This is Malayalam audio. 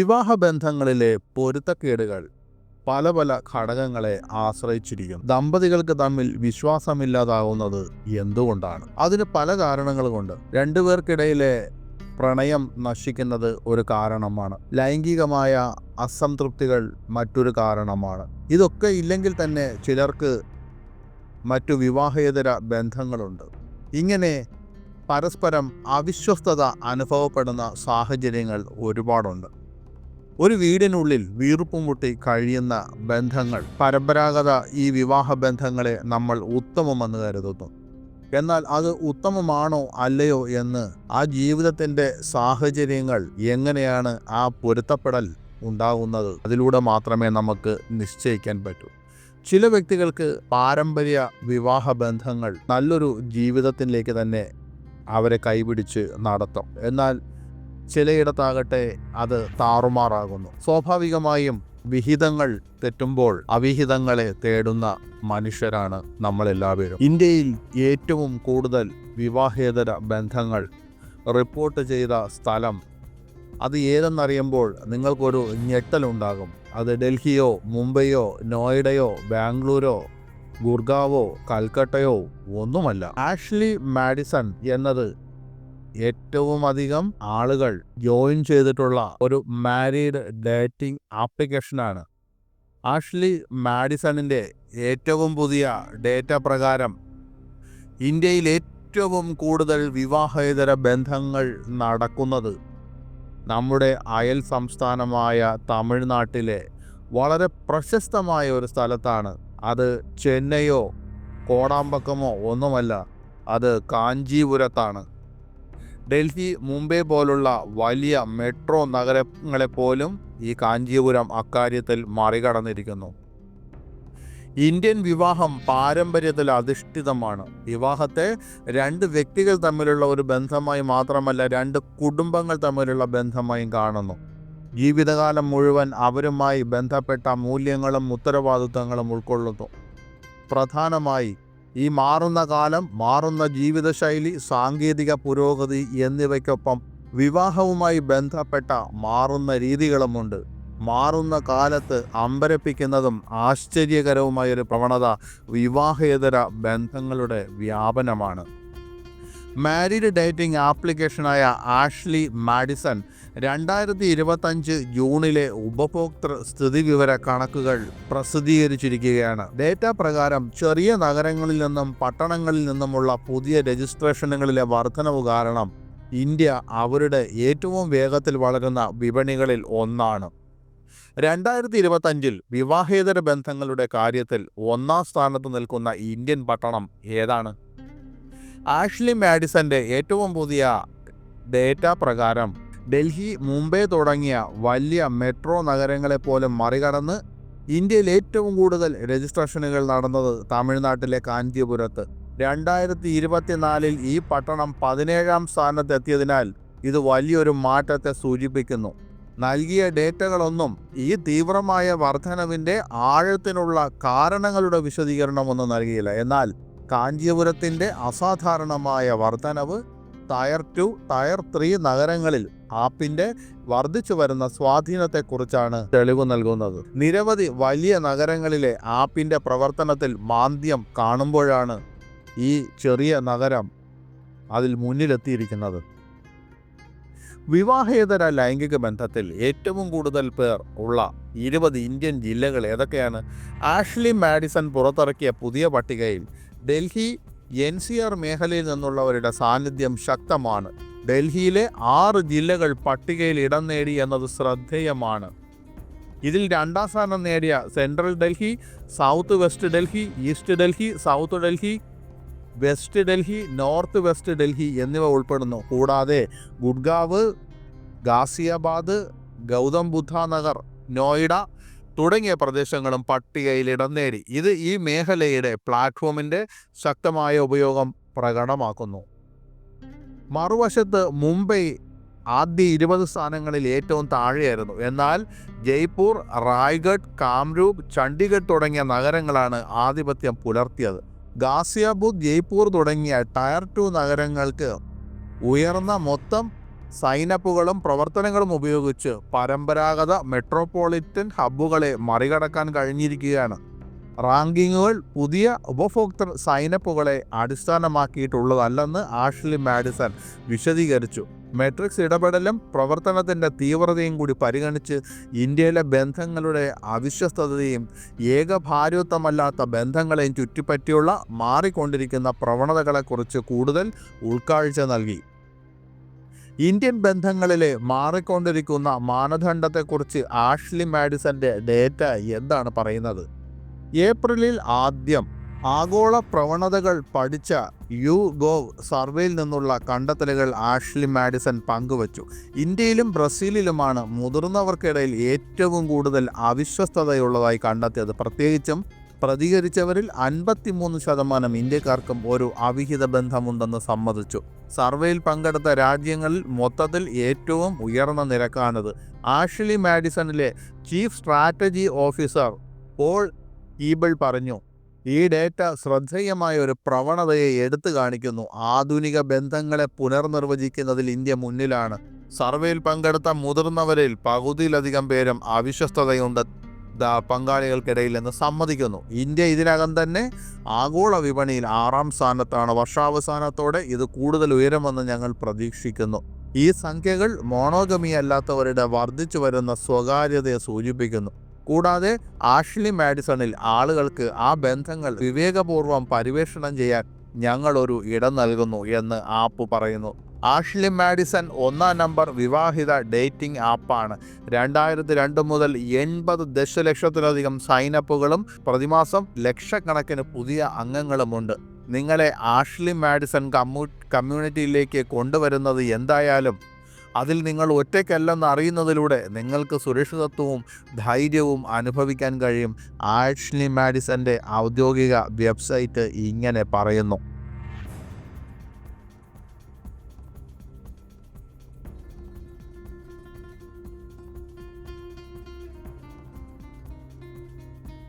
വിവാഹ ബന്ധങ്ങളിലെ പൊരുത്തക്കേടുകൾ പല പല ഘടകങ്ങളെ ആശ്രയിച്ചിരിക്കും ദമ്പതികൾക്ക് തമ്മിൽ വിശ്വാസമില്ലാതാവുന്നത് എന്തുകൊണ്ടാണ്? അതിന് പല കാരണങ്ങളുമുണ്ട് രണ്ടുപേർക്കിടയിലെ പ്രണയം നശിക്കുന്നത് ഒരു കാരണമാണ്. ലൈംഗികമായ അസംതൃപ്തികൾ മറ്റൊരു കാരണമാണ്. ഇതൊക്കെ ഇല്ലെങ്കിൽ തന്നെ ചിലർക്ക് മറ്റു വിവാഹേതര ബന്ധങ്ങളുണ്ട്. ഇങ്ങനെ പരസ്പരം അവിശ്വസ്തത അനുഭവപ്പെടുന്ന സാഹചര്യങ്ങൾ ഒരുപാടുണ്ട്. ഒരു വീടിനുള്ളിൽ വീർപ്പും മുട്ടി കഴിയുന്ന ബന്ധങ്ങൾ പരമ്പരാഗത ഈ വിവാഹ ബന്ധങ്ങളെ നമ്മൾ ഉത്തമമെന്ന് കരുതുന്നു. എന്നാൽ അത് ഉത്തമമാണോ അല്ലയോ എന്ന് ആ ജീവിതത്തിന്റെ സാഹചര്യങ്ങൾ എങ്ങനെയാണ് ആ പൊരുത്തപ്പെടൽ ഉണ്ടാകുന്നത് അതിലൂടെ മാത്രമേ നമുക്ക് നിശ്ചയിക്കാൻ പറ്റൂ. ചില വ്യക്തികൾക്ക് പാരമ്പര്യ വിവാഹ ബന്ധങ്ങൾ നല്ലൊരു ജീവിതത്തിലേക്ക് തന്നെ അവരെ കൈപിടിച്ച് നടത്തും. എന്നാൽ ചിലയിടത്താകട്ടെ അത് താറുമാറാകുന്നു. സ്വാഭാവികമായും വിഹിതങ്ങൾ തെറ്റുമ്പോൾ അവിഹിതങ്ങളെ തേടുന്ന മനുഷ്യരാണ് നമ്മളെല്ലാവരും. ഇന്ത്യയിൽ ഏറ്റവും കൂടുതൽ വിവാഹേതര ബന്ധങ്ങൾ റിപ്പോർട്ട് ചെയ്ത സ്ഥലം അത് ഏതെന്നറിയുമ്പോൾ നിങ്ങൾക്കൊരു ഞെട്ടലുണ്ടാകും. അത് ഡൽഹിയോ മുംബൈയോ നോയിഡയോ ബാംഗ്ലൂരോ ഗുർഗാവോ കൽക്കട്ടയോ ഒന്നുമല്ല. ആഷ്ലി മാഡിസൺ എന്നത് ഏറ്റവും അധികം ആളുകൾ ജോയിൻ ചെയ്തിട്ടുള്ള ഒരു മാരീഡ് ഡേറ്റിംഗ് ആപ്ലിക്കേഷനാണ്. ആഷ്ലി മാഡിസണിന്റെ ഏറ്റവും പുതിയ ഡേറ്റ പ്രകാരം ഇന്ത്യയിൽ ഏറ്റവും കൂടുതൽ വിവാഹേതര ബന്ധങ്ങൾ നടക്കുന്നത് നമ്മുടെ അയൽ സംസ്ഥാനമായ തമിഴ്നാട്ടിലെ വളരെ പ്രശസ്തമായ ഒരു സ്ഥലത്താണ്. അത് ചെന്നൈയോ കോടാമ്പക്കമോ ഒന്നുമല്ല അത് കാഞ്ചീപുരത്താണ്. ഡൽഹി മുംബൈ പോലുള്ള വലിയ മെട്രോ നഗരങ്ങളെ പോലും ഈ കാഞ്ചീപുരം അക്കാര്യത്തിൽ മറികടന്നിരിക്കുന്നു. ഇന്ത്യൻ വിവാഹം പാരമ്പര്യത്തിൽ അധിഷ്ഠിതമാണ്. വിവാഹത്തെ രണ്ട് വ്യക്തികൾ തമ്മിലുള്ള ഒരു ബന്ധമായി മാത്രമല്ല രണ്ട് കുടുംബങ്ങൾ തമ്മിലുള്ള ബന്ധമായും കാണുന്നു. ജീവിതകാലം മുഴുവൻ അവരുമായി ബന്ധപ്പെട്ട മൂല്യങ്ങളും ഉത്തരവാദിത്തങ്ങളും ഉൾക്കൊള്ളുന്നു. പ്രധാനമായി ഈ മാറുന്ന കാലം മാറുന്ന ജീവിതശൈലി സാങ്കേതിക പുരോഗതി എന്നിവയ്ക്കൊപ്പം വിവാഹവുമായി ബന്ധപ്പെട്ട മാറുന്ന രീതികളുമുണ്ട്. മാറുന്ന കാലത്ത് അമ്പരപ്പിക്കുന്നതും ആശ്ചര്യകരവുമായ ഒരു പ്രവണത വിവാഹേതര ബന്ധങ്ങളുടെ വ്യാപനമാണ്. മാരീഡ് ഡേറ്റിംഗ് ആപ്ലിക്കേഷനായ ആഷ്ലി മാഡിസൺ രണ്ടായിരത്തി ഇരുപത്തഞ്ച് ജൂണിലെ ഉപഭോക്തൃ സ്ഥിതിവിവര കണക്കുകൾ പ്രസിദ്ധീകരിച്ചിരിക്കുകയാണ്. ഡേറ്റ പ്രകാരം ചെറിയ നഗരങ്ങളിൽ നിന്നും പട്ടണങ്ങളിൽ നിന്നുമുള്ള പുതിയ രജിസ്ട്രേഷനുകളിലെ വർധനവ് കാരണം ഇന്ത്യ അവരുടെ ഏറ്റവും വേഗത്തിൽ വളരുന്ന വിപണികളിൽ ഒന്നാണ്. രണ്ടായിരത്തി ഇരുപത്തഞ്ചിൽ വിവാഹേതര ബന്ധങ്ങളുടെ കാര്യത്തിൽ ഒന്നാം സ്ഥാനത്ത് നിൽക്കുന്ന ഇന്ത്യൻ പട്ടണം ഏതാണ്? ആഷ്ലി മാഡിസന്റെ ഏറ്റവും പുതിയ ഡേറ്റ പ്രകാരം ഡൽഹി മുംബൈ തുടങ്ങിയ വലിയ മെട്രോ നഗരങ്ങളെ പോലും മറികടന്ന് ഇന്ത്യയിൽ ഏറ്റവും കൂടുതൽ രജിസ്ട്രേഷനുകൾ നടന്നത് തമിഴ്നാട്ടിലെ കാഞ്ചീപുരത്ത്. രണ്ടായിരത്തി ഇരുപത്തിനാലിൽ ഈ പട്ടണം പതിനേഴാം സ്ഥാനത്തെത്തിയതിനാൽ ഇത് വലിയൊരു മാറ്റത്തെ സൂചിപ്പിക്കുന്നു. നൽകിയ ഡേറ്റകളൊന്നും ഈ തീവ്രമായ വർധനവിന്റെ ആഴത്തിനുള്ള കാരണങ്ങളുടെ വിശദീകരണമൊന്നും നൽകിയില്ല. എന്നാൽ കാഞ്ചീപുരത്തിന്റെ അസാധാരണമായ വർധനവ് ടയർ ടു ടയർ ത്രീ നഗരങ്ങളിൽ ആപ്പിന്റെ വർദ്ധിച്ചു വരുന്ന സ്വാധീനത്തെക്കുറിച്ചാണ് തെളിവ് നൽകുന്നത്. നിരവധി വലിയ നഗരങ്ങളിലെ ആപ്പിന്റെ പ്രവർത്തനത്തിൽ മാന്ദ്യം കാണുമ്പോഴാണ് ഈ ചെറിയ നഗരം അതിൽ മുന്നിലെത്തിയിരിക്കുന്നത്. വിവാഹേതര ലൈംഗിക ബന്ധത്തിൽ ഏറ്റവും കൂടുതൽ പേർ ഉള്ള ഇരുപത് ഇന്ത്യൻ ജില്ലകൾ ഏതൊക്കെയാണ്? ആഷ്ലി മാഡിസൺ പുറത്തിറക്കിയ പുതിയ പട്ടികയിൽ ഡൽഹി എൻ സി ആർ മേഖലയിൽ നിന്നുള്ളവരുടെ സാന്നിധ്യം ശക്തമാണ്. ഡൽഹിയിലെ ആറ് ജില്ലകൾ പട്ടികയിൽ ഇടം നേടി എന്നത് ശ്രദ്ധേയമാണ്. ഇതിൽ രണ്ടാം സ്ഥാനം നേടിയ central Delhi south west Delhi east Delhi south Delhi west Delhi north west Delhi എന്നിവ ഉൾപ്പെടുന്നു. കൂടാതെ ഗുഡ്ഗാവ് ഗാസിയാബാദ് ഗൗതം ബുദ്ധ നഗർ നോയിഡ തുടങ്ങിയ പ്രദേശങ്ങളും പട്ടികയിൽ ഇടം നേടി. ഇത് ഈ മേഖലയുടെ പ്ലാറ്റ്ഫോമിന്റെ ശക്തമായ ഉപയോഗം പ്രകടമാക്കുന്നു. മറുവശത്ത് മുംബൈ ആദ്യ ഇരുപത് സ്ഥാനങ്ങളിൽ ഏറ്റവും താഴെയായിരുന്നു. എന്നാൽ ജയ്പൂർ റായ്ഗഡ് കാംരൂപ് ചണ്ഡീഗഡ് തുടങ്ങിയ നഗരങ്ങളാണ് ആധിപത്യം പുലർത്തിയത്. ഗാസിയാബുദ് ജയ്പൂർ തുടങ്ങിയ ടയർ ടു നഗരങ്ങൾക്ക് ഉയർന്ന മൊത്തം സൈനപ്പുകളും പ്രവർത്തനങ്ങളും ഉപയോഗിച്ച് പരമ്പരാഗത മെട്രോപൊളിറ്റൻ ഹബ്ബുകളെ മറികടക്കാൻ കഴിഞ്ഞിരിക്കുകയാണ്. റാങ്കിങ്ങുകൾ പുതിയ ഉപഭോക്തൃ സൈനപ്പുകളെ അടിസ്ഥാനമാക്കിയിട്ടുള്ളതല്ലെന്ന് ആഷ്ലി മാഡിസൺ വിശദീകരിച്ചു. മെട്രിക്സ് ഇടപെടലും പ്രവർത്തനത്തിന്റെ തീവ്രതയും കൂടി പരിഗണിച്ച് ഇന്ത്യയിലെ ബന്ധങ്ങളുടെ അവിശ്വസ്തതയും ഏകഭാരത്വമല്ലാത്ത ബന്ധങ്ങളെയും ചുറ്റിപ്പറ്റിയുള്ള മാറിക്കൊണ്ടിരിക്കുന്ന പ്രവണതകളെക്കുറിച്ച് കൂടുതൽ ഉൾക്കാഴ്ച നൽകി. ഇന്ത്യൻ ബന്ധങ്ങളിൽ മാറിക്കൊണ്ടിരിക്കുന്ന മാനദണ്ഡത്തെക്കുറിച്ച് ആഷ്ലി മാഡിസന്റെ ഡേറ്റ എന്താണ് പറയുന്നത്? ഏപ്രിലിൽ ആദ്യം ആഗോള പ്രവണതകൾ പഠിച്ച യു ഗോവ് സർവേയിൽ നിന്നുള്ള കണ്ടെത്തലുകൾ ആഷ്ലി മാഡിസൺ പങ്കുവച്ചു. ഇന്ത്യയിലും ബ്രസീലിലുമാണ് മുതിർന്നവർക്കിടയിൽ ഏറ്റവും കൂടുതൽ അവിശ്വസ്തതയുള്ളതായി കണ്ടെത്തിയത്. പ്രത്യേകിച്ചും പ്രതികരിച്ചവരിൽ അൻപത്തിമൂന്ന് ശതമാനം ഇന്ത്യക്കാർക്കും ഒരു അവിഹിത ബന്ധമുണ്ടെന്ന് സമ്മതിച്ചു. സർവേയിൽ പങ്കെടുത്ത രാജ്യങ്ങളിൽ മൊത്തത്തിൽ ഏറ്റവും ഉയർന്ന നിരക്കാണത്. Ashley മാഡിസണിലെ chief strategy officer Paul Keable പറഞ്ഞു ഈ ഡേറ്റ ശ്രദ്ധേയമായ ഒരു പ്രവണതയെ എടുത്തു കാണിക്കുന്നു. ആധുനിക ബന്ധങ്ങളെ പുനർനിർവചിക്കുന്നതിൽ ഇന്ത്യ മുന്നിലാണ്. സർവേയിൽ പങ്കെടുത്ത മുതിർന്നവരിൽ പകുതിയിലധികം പേരും അവിശ്വസ്തതയുണ്ട്. പങ്കാളികൾക്കിടയിൽ നിന്ന് സമ്മതിക്കുന്നു. ഇന്ത്യ ഇതിനകം തന്നെ ആഗോള വിപണിയിൽ ആറാം സ്ഥാനത്താണ്. വർഷാവസാനത്തോടെ ഇത് കൂടുതൽ ഉയരുമെന്ന് ഞങ്ങൾ പ്രതീക്ഷിക്കുന്നു. ഈ സംഖ്യകൾ മോണോഗമി അല്ലാത്തവരുടെ വർദ്ധിച്ചു വരുന്ന സ്വകാര്യതയെ സൂചിപ്പിക്കുന്നു. കൂടാതെ ആഷ്ലി മാഡിസണിൽ ആളുകൾക്ക് ആ ബന്ധങ്ങൾ വിവേകപൂർവം പരിവേഷണം ചെയ്യാൻ ഞങ്ങളൊരു ഇടം നൽകുന്നു എന്ന് ആപ്പ് പറയുന്നു. ആഷ്ലി മാഡിസൺ ഒന്നാം നമ്പർ വിവാഹിത ഡേറ്റിംഗ് ആപ്പാണ്. രണ്ടായിരത്തി രണ്ട് മുതൽ എൺപത് ദശലക്ഷത്തിലധികം സൈനപ്പുകളും പ്രതിമാസം ലക്ഷക്കണക്കിന് പുതിയ അംഗങ്ങളുമുണ്ട്. നിങ്ങളെ ആഷ്ലി മാഡിസൺ കമ്മ്യൂ കമ്മ്യൂണിറ്റിയിലേക്ക് കൊണ്ടുവരുന്നത് എന്തായാലും അതിൽ നിങ്ങൾ ഒറ്റയ്ക്കല്ലെന്ന് അറിയുന്നതിലൂടെ നിങ്ങൾക്ക് സുരക്ഷിതത്വവും ധൈര്യവും അനുഭവിക്കാൻ കഴിയും ആഷ്ലി മാഡിസന്റെ ഔദ്യോഗിക വെബ്സൈറ്റ് ഇങ്ങനെ പറയുന്നു.